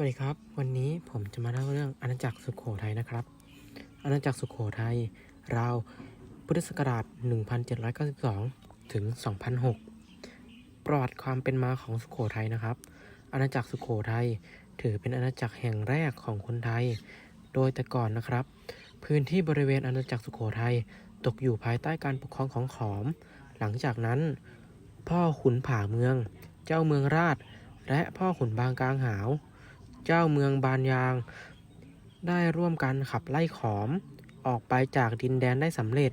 วัสดีครับ วันนี้ผมจะมาเล่าเรื่องอาณาจักรสุโขทัยนะครับ อาณาจักรสุโขทัยราวพุทธศักราช 1792 ถึง 2006 ประวัติความเป็นมาของสุโขทัยนะครับ อาณาจักรสุโขทัยถือเป็นอาณาจักรแห่งแรกของคนไทย โดยแต่ก่อนนะครับ พื้นที่บริเวณอาณาจักรสุโขทัยตกอยู่ภายใต้การปกครองของขอม หลังจากนั้น พ่อขุนผาเมือง เจ้าเมืองราช และพ่อขุนบางกลางหาว เจ้าเมืองบานยาง ได้ร่วมกันขับไล่ขอม ออกไปจากดินแดนได้สำเร็จ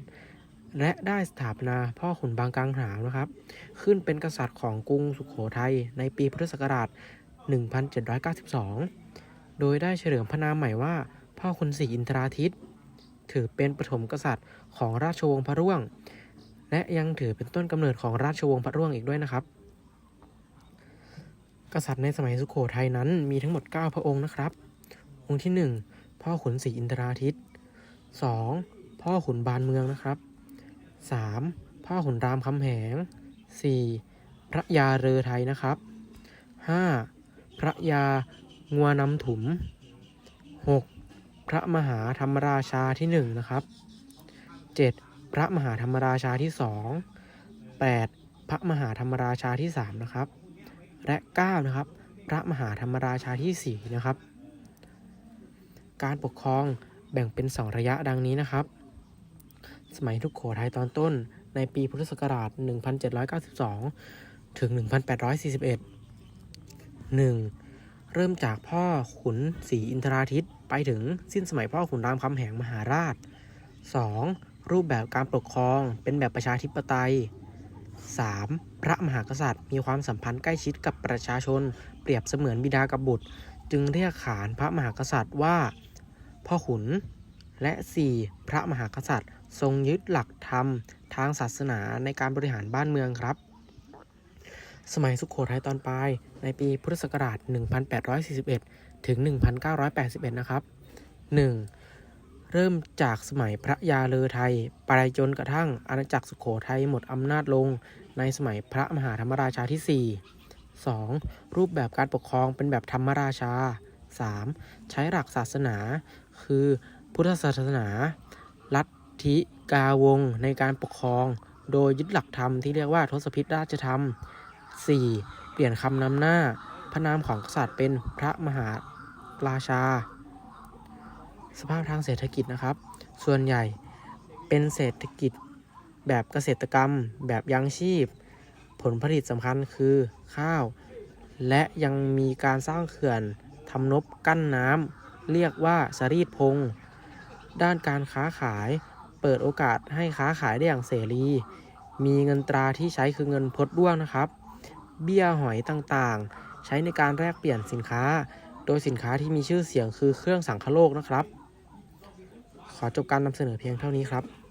และได้สถาปนาพ่อขุนบางกลางหาวนะครับ ขึ้นเป็นกษัตริย์ของกรุงสุขโขทัยในปีพุทธศักราช 1792 โดยได้เฉลิมพระนามใหม่ว่า พ่อขุนศรีอินทราทิตย์ถือเป็นปฐมกษัตริย์ของราชวงศ์พระร่วง และยังถือเป็นต้นกำเนิดของราชวงศ์พระร่วงอีกด้วยนะครับ กษัตริย์ในสมัยสุโขทัยนั้นมีทั้งหมด 9 พระองค์นะครับ องค์ที่ 1 พ่อขุนศรีอินทราทิตย์ 2. พ่อขุนบานเมืองนะครับ 3. พ่อขุนรามคำแหง 4. พระยาเรือไทยนะครับ 5. พระยางัวนำถุม 6. พระมหาธรรมราชาที่ 1 นะครับ 7. พระมหาธรรมราชาที่ 2 8. พระมหาธรรมราชาที่ 3 นะครับ และ9นะครับพระมหาธรรมราชาที่4นะครับ การปกครองแบ่งเป็น 2 ระยะดังนี้นะครับ สมัยทุกโขทัยตอนต้นในปีพุทธศักราช 1792 ถึง 1841 1. เริ่มจากพ่อขุนศรีอินทราทิตไปถึงสิ้นสมัยพ่อขุนรามคำแหงมหาราช 2. รูปแบบการปกครองเป็นแบบประชาธิปไตย 3. พระมหากษัตริย์มีความสัมพันธ์ใกล้ชิดกับประชาชน เปรียบเสมือนบิดากับบุตร จึงเรียกขานพระมหากษัตริย์ว่า พ่อขุน และ 4. พระมหากษัตริย์ทรงยึดหลักธรรม ทางศาสนาในการบริหารบ้านเมืองครับ สมัยสุขโขทัยตอนปลาย ในปีพุทธศักราช 1841 ถึง 1981 นะครับ 1. เริ่มจากสมัยพระยาเลอไทย ไปจนกระทั่งอาณาจักรสุขโขทัยหมดอำนาจลงในสมัยพระมหาธรรมราชาที่ 4 2. รูปแบบการปกครองเป็นแบบธรรมราชา 3. ใช้หลักศาสนา คือพุทธศาสนา ลัทธิกาวงในการปกครอง โดยยึดหลักธรรมที่เรียกว่าทศพิธราชธรรม 4. เปลี่ยนคำนำหน้า พระนามของกษัตริย์เป็นพระมหาราชา สภาพทางเศรษฐกิจนะครับ ส่วนใหญ่เป็นเศรษฐกิจแบบเกษตรกรรม แบบยังชีพ ผลผลิตสำคัญคือข้าว และยังมีการสร้างเขื่อนทำนบกั้นน้ำเรียกว่าสรีดพง ด้านการค้าขายเปิดโอกาสให้ค้าขายได้อย่างเสรี มีเงินตราที่ใช้คือเงินพดด้วงนะครับ เบี้ยหอยต่างๆ ใช้ในการแลกเปลี่ยนสินค้า โดยสินค้าที่มีชื่อเสียงคือเครื่องสังคโลกนะครับ ขอจบการนำเสนอเพียงเท่านี้ครับ